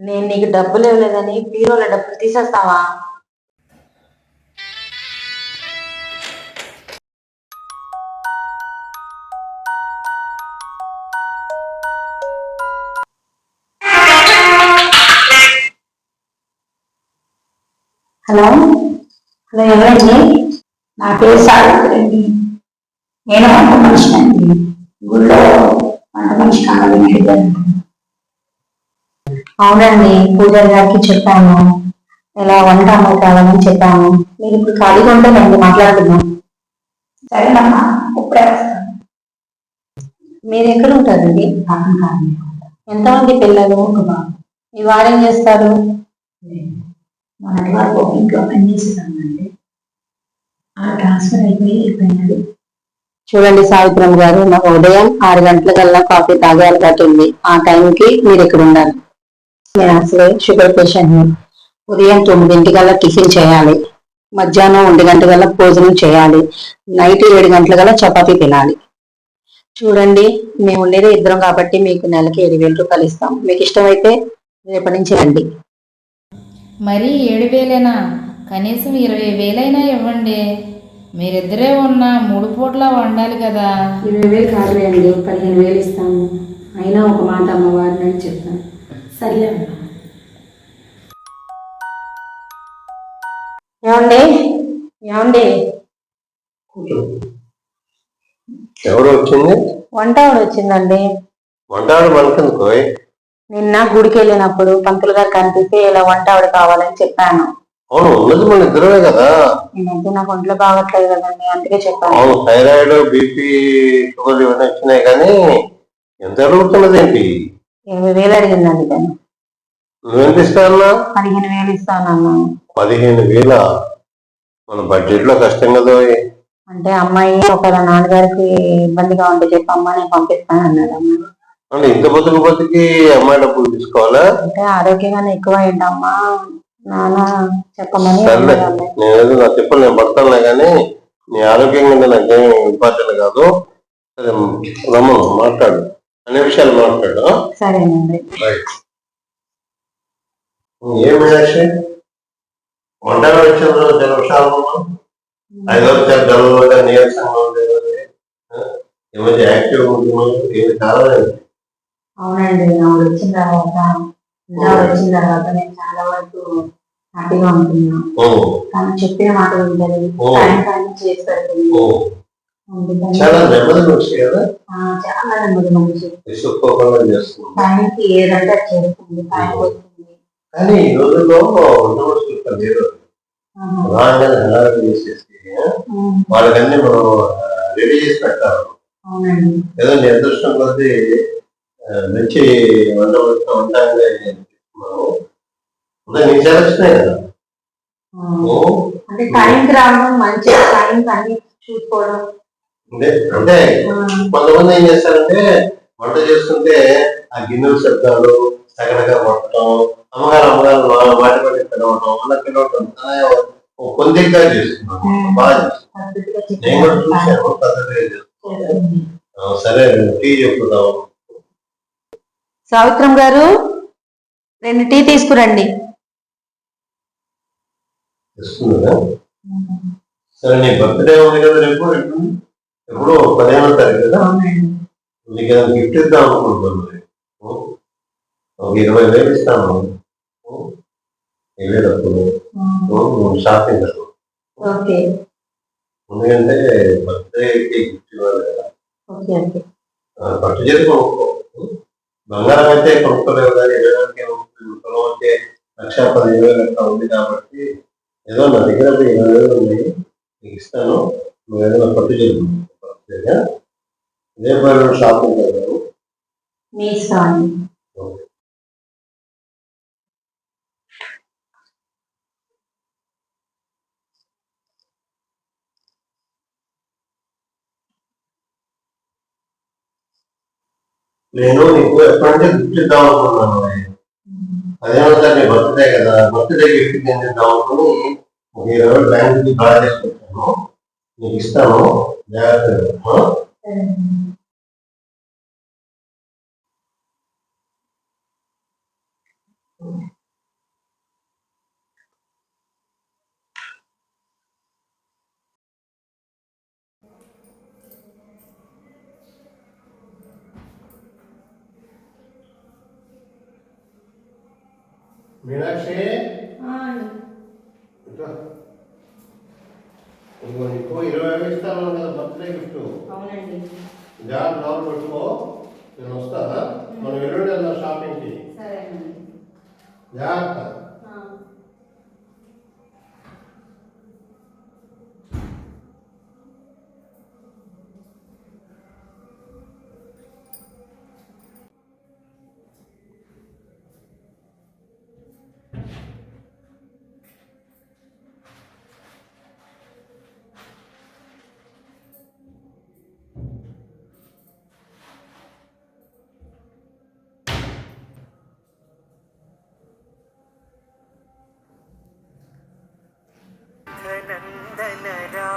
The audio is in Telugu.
నేను నీకు డబ్బులు ఇవ్వలేదని బీరోలో డబ్బులు తీసేస్తావా? హలో? హలో ఎవరండి? నా పేరు సావిత్రి నేను వంట మనిషి అండి ఊళ్ళో వంట మనిషి కావాలని అడిగాను. అవునండి పూజారి గారికి చెప్పాను. ఇలా వంట అమ్మాయి కావాలని చెప్పాను. మీరు ఇప్పుడు ఖాళీగా ఉంటే మాట్లాడుతున్నాం సరేనమ్మా ఇప్పుడే మీరు ఎక్కడ ఉంటారండి? పాపం కాదు ఎంతమంది పిల్లలు? ఒక బాబు. మీ వారేం చేస్తారు? మొన్నటి వారు ఒక ఇంట్లో ఆ ట్రాన్స్ఫర్ అయిపోయి చూడండి సావిత్రం గారు నాకు ఉదయం ఆరు గంటలకల్లా కాఫీ తాగే అలవాటు ఉంది. ఆ టైంకి మీరు ఇక్కడ ఉండాలి. నేను అసలే షుగర్ పేషెంట్ ఉదయం తొమ్మిదింటికల్లా టిఫిన్ చేయాలి. మధ్యాహ్నం ఒంటి గంటకల్లా భోజనం చేయాలి. నైట్ ఏడు గంటలకల్లా చపాతీ తినాలి. చూడండి మేము ఉండేది ఇద్దరం కాబట్టి మీకు నెలకి ఏడు వేల రూపాయలు ఇస్తాం. మీకు ఇష్టమైతే రేపటి నుంచి రండి. మరీ ఏడు వేలేనా? కనీసం ఇరవై వేలైనా ఇవ్వండి. మీరిద్దరే ఉన్న మూడు పూట్ల వండాలి కదా. ఇరవై వేలు కాదులే అండి పదిహేను వేలు ఇస్తాము. అయినా ఒక మాట అమ్మవారిని అని చెప్తాను. సర్లే అమ్మా. ఏమండి? ఏమండి? ఎవరు వచ్చింది? వంట ఆవిడ వచ్చిందండి? వంటాడు మనకెందుకు? నిన్న గుడికి వెళ్ళినప్పుడు పంతులు గారు కనిపిస్తే ఇలా వంట ఆవిడ కావాలని చెప్పాను. అవును ఉన్నది మన ఇద్దరమే కదా. నేనైతే నాకు ఒంట్లో బాగట్లేదు కదండి అందుకే చెప్పాను. అవును థైరాయిడ్ బీపీ షుగర్ ఇవన్నీ వచ్చినాయి కానీ ఎంత అడుగుతున్నది ఏంటి? ఇరవై వేలు అడిగిందండి నువ్వెంత పదిహేను వేలు ఇస్తానన్నా. పదిహేను వేల? మన బడ్జెట్లో కష్టం కదా అంటే అమ్మాయి ఒక నాన్నగారికి ఇబ్బందిగా ఉంటే చెప్పమ్మా నేను పంపిస్తాను అన్నాడు అమ్మాయి అంటే ఇంత బతుకు బతికి అమ్మాయి డబ్బులు తీసుకోవాలా? అంటే ఆరోగ్యంగానే ఎక్కువ అయిందమ్మా నాన్న చెప్పమని సర్లే. అన్నాడు అమ్మాయి. నేను నా తిప్పలు నేను పడతానులే కానీ నీ ఆరోగ్యంగా ఉంటే నాకేం ఇంపార్టెంట్ కాదు. సరే రమ్మను మాట్లాడు. అన్ని విషయాలు మాట్లాడు? సరేనండి. ఏం మీనాక్షి వంటలు వచ్చిన జల విషయాలు ఐదో జలంలో నీరసంగా ఉండేది? ఈ మధ్య యాక్టివ్ ఉంటున్నాను ఏమి కాలేదు. అవునండి ఆవిడ వచ్చిన తర్వాత ఆవిడ వచ్చిన తర్వాత నేను చాలా వరకు హ్యాపీగా ఉంటున్నాను. తను చెప్పిన మాట వింటది ఓ. సాయంకాలం చేసి పెడుతుంది అందుకని చాలా నెమ్మది మనిషి కదా? చాలా నెమ్మది మనిషి విసుక్కోకుండా చేస్తుంది టైంకి ఏదంటే చేస్తుంది కానీ ఈ రోజుల్లో ఇక్కడ లేరు ఆహా. రాగానే హడావిడి చేసేసి వాళ్ళకన్నీ మనం రెడీ చేసి పెట్టాలి ఏదో నీ అదృష్టం కొద్దీ మంచి వంట వంట ఉంటాయని మనం ఉదయం నీకు సెలక్షనే కదా? అంటే టైంకి రావడం మంచి టైంకి అన్ని చూసుకోవడం అంటే కొంతమంది ఏం చేస్తారంటే వంట చేస్తుంటే ఆ గిన్నెల శబ్దాలు సగనగా కొట్టడం అమ్మగారు అమ్మగారు వాటి పట్టి పిలవడం అలా పిలవడం కొందిగా చేస్తున్నాను. బాగా నేను కూడా. చూశాను పద్ధతిగా సరే టీ చెప్పుదాం. సావిత్రం గారు రెండు టీ తీసుకురండి. సరే నీ బర్త్డే ఉంది కదా రేపు ఎప్పుడు? పదిహేనో తారీఖు కదా? నీకు ఏదైనా గిఫ్ట్ ఇద్దాం అనుకుంటున్నాను ఒక ఇరవై వేలు ఇస్తాను. ఓ, ఇవేటప్పుడు షాపింగ్ కదా ఎందుకంటే బర్త్డేకి గిఫ్ట్ ఇవ్వాలి కదా. పట్టు చేతి కొనుక్కో. బంగారం అయితే కొనుక్కోలేవు కానీ ఇవ్వడానికి పొలం అయితే లక్ష పదిహేను వేలు లెక్క ఉంది కాబట్టి ఏదో నా దగ్గర ఇరవై వేలు ఉన్నాయి. నీకు ఇస్తాను. నువ్వు ఏదైనా పట్టు చేతి పేరు షాపింగ్ చేద్దాము. మీ నేను నీకు ఎప్పుడంటే గిఫ్ట్ ఇద్దాం అనుకున్నాను పదిహేనో తారీఖు బర్త్డే కదా. బర్త్డే గిఫ్ట్ ఏం చేద్దాం అనుకుని ఒక ఇరవై వేలు బ్యాంక్ డ్రా చేసి పెట్టాను నీకు ఇస్తాను. జాగ్రత్తగా మీనాక్షి? నీకు ఇరవై వేలు ఇస్తాను కదా బర్త్డే గిఫ్ట్. అవునండి. జాబ్ లోన్ పెట్టుకో. నేను వస్తానా? మనం ఎల్లుండి వెళ్దాం షాపింగ్కి. జాగ్రత్త. നന്ദനരാ